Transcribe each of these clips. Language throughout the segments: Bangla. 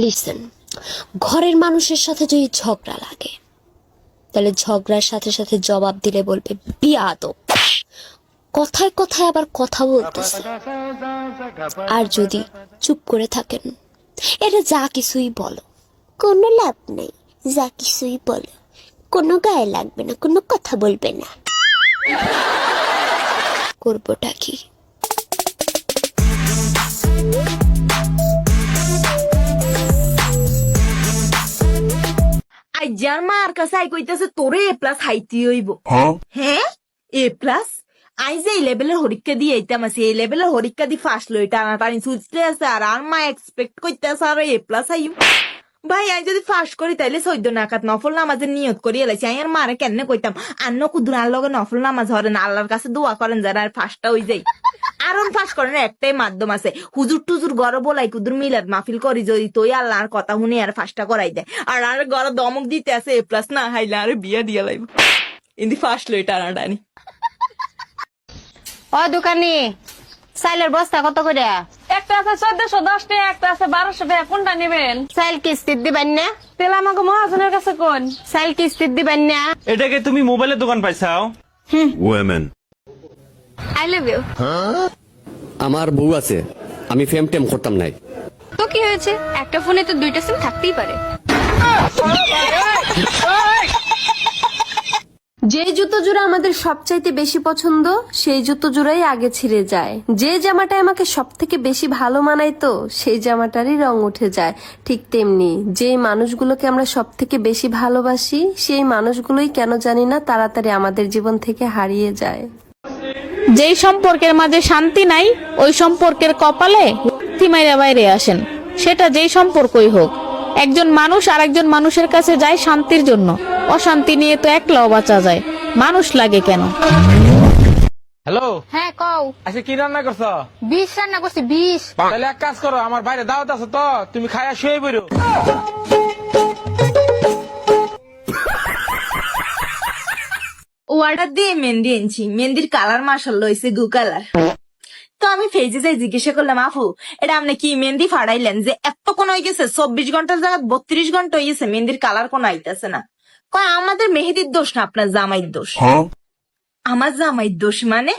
লিসেন ঘরের মানুষের সাথে যদি ঝগড়া লাগে, তাহলে ঝগড়ার সাথে সাথে জবাব দিলে বলবে বিয়াদ কথায় কথায় আবার কথা বলতেছে। আর যদি চুপ করে থাকেন এটা যা কিছুই বলো, কোনো লাভ নেই, যা কিছুই বলো, কোনো গায়ে লাগবে না, কোনো কথা বলবে না। করবোটা কি? যার মার কাছে আই কইতাছে তোরে এ প্লাস হাইতি হইব হ্যাঁ এ প্লাস আই যে এই লেভেলের হরিক্কা দিয়ে এইতাম আছে এই লেভেলের হরিক্কা দি ফার্স্ট লই টানা টানি সুচতে আছে আর আর মা এক্সপেক্ট করতেছে আর এ প্লাস আইম ভাই আই যদি ফার্স্ট করি তাইলে চৈদ্দ নাকাত নফল নামাজের নিয়ত করি এলাইছি আই আর মারে কেন কইতাম আন্ন কুদুরার লগে নফল নামাজ হরেন আল্লাহর কাছে দোয়া করেন যারা আর ফার্স্টটা হই যাই আরন ফাঁস করেন একটাই মাধ্যম আছে। হুজুর টুজুর গড় বলাই কুদুর মিলাদ মাহফিল করি যদি তুই আল্লাহর কথা শুনে আর ফাঁসটা করাই দেয়। আর আর গড় দমক দিতে আছে এ প্লাস না হাইলে আর বিয়া দিয়া লাইব। ইন্দি ফার্স্ট লই টানা টানি ও দোকানি চাইলের বস্তা কত করে? একটা আছে চোদ্দশো দশ টাকা একটা আছে বারোশো টাকা কোনটা নেবেন? চাইল কিস্তির দিবেন না? তেল আমাকে মহাজনের কাছে কোন? চাইল কিস্তির দিবেন না? এটাকে তুমি মোবাইলের দোকান পাইছাও? women. I love you. আমার বউ আছে। আমি ফেম টেম করতাম নাই। তো কি হয়েছে? একটা ফোনে তো দুইটা সিম থাকতেই পারে। যে জুতো জোড়া আমাদের সবচাইতে বেশি পছন্দ সেই জুতো জোড়াই আগে ছিঁড়ে যায়। যে জামাটা আমাকে সব থেকে বেশি ভালো মানায় তো সেই জামাটারই রং উঠে যায়। ঠিক তেমনি যে মানুষগুলোকে আমরা সব থেকে বেশি ভালোবাসি সেই মানুষগুলোই কেন জানি না তাড়াতাড়ি আমাদের জীবন থেকে হারিয়ে যায়। যেই সম্পর্কের মাঝে শান্তি নাই ওই সম্পর্কের কপালে মাইরা বাইরে আসেন। সেটা যেই সম্পর্কই হোক। একজন মানুষ আর একজন মানুষের কাছে যায় শান্তির জন্য। অশান্তি নিয়ে তো একলাও বাঁচা যায়। মানুষ লাগে কেন? হ্যালো? হ্যাঁ কও। আচ্ছা কি রান্না করছ? বিষ রান্না করছি বিষ। তাহলে এক কাজ করো আমার বাইরে দাওয়াত আছে তো তুমি খায়া শুয়ে বেরো অর্ডার দিয়ে মেহেন্দি এনেছি। মেহেন্দির কালার মার্শাল লইছে গু কালার তো আমি ফেজে যাই জিজ্ঞাসা করলাম আফু এটা আপনি কি মেহেন্দি ফাড়াইলেন যে এত কোন হয়ে গেছে? চব্বিশ ঘণ্টার জায়গা বত্রিশ ঘণ্টা হয়ে গেছে মেহেন্দির কালার কোন আইতেছে না? কয় আমাদের মেহেদির দোষ না আপনার জামাইয়ের দোষ। আমার জামাইয়ের দোষ মানে?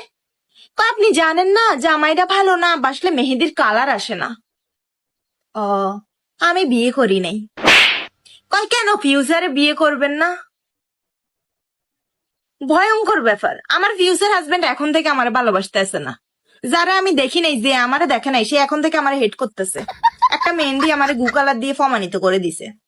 কয় আপনি জানেন না জামাইটা ভালো না বাসলে মেহেদির কালার আসে না। ও আমি বিয়ে করি নাই। কয় কেন ফিউচারে বিয়ে করবেন না? ভয়ঙ্কর ব্যাপার। আমার ফিউচার হাজবেন্ড এখন থেকে আমার ভালোবাসতেছে না। যারা আমি দেখি নাই, যে আমারে দেখে নাই, সে এখন থেকে আমার হেড করতেছে। একটা মেহেন্দি আমার গু কালার দিয়ে ফমানিত করে দিছে।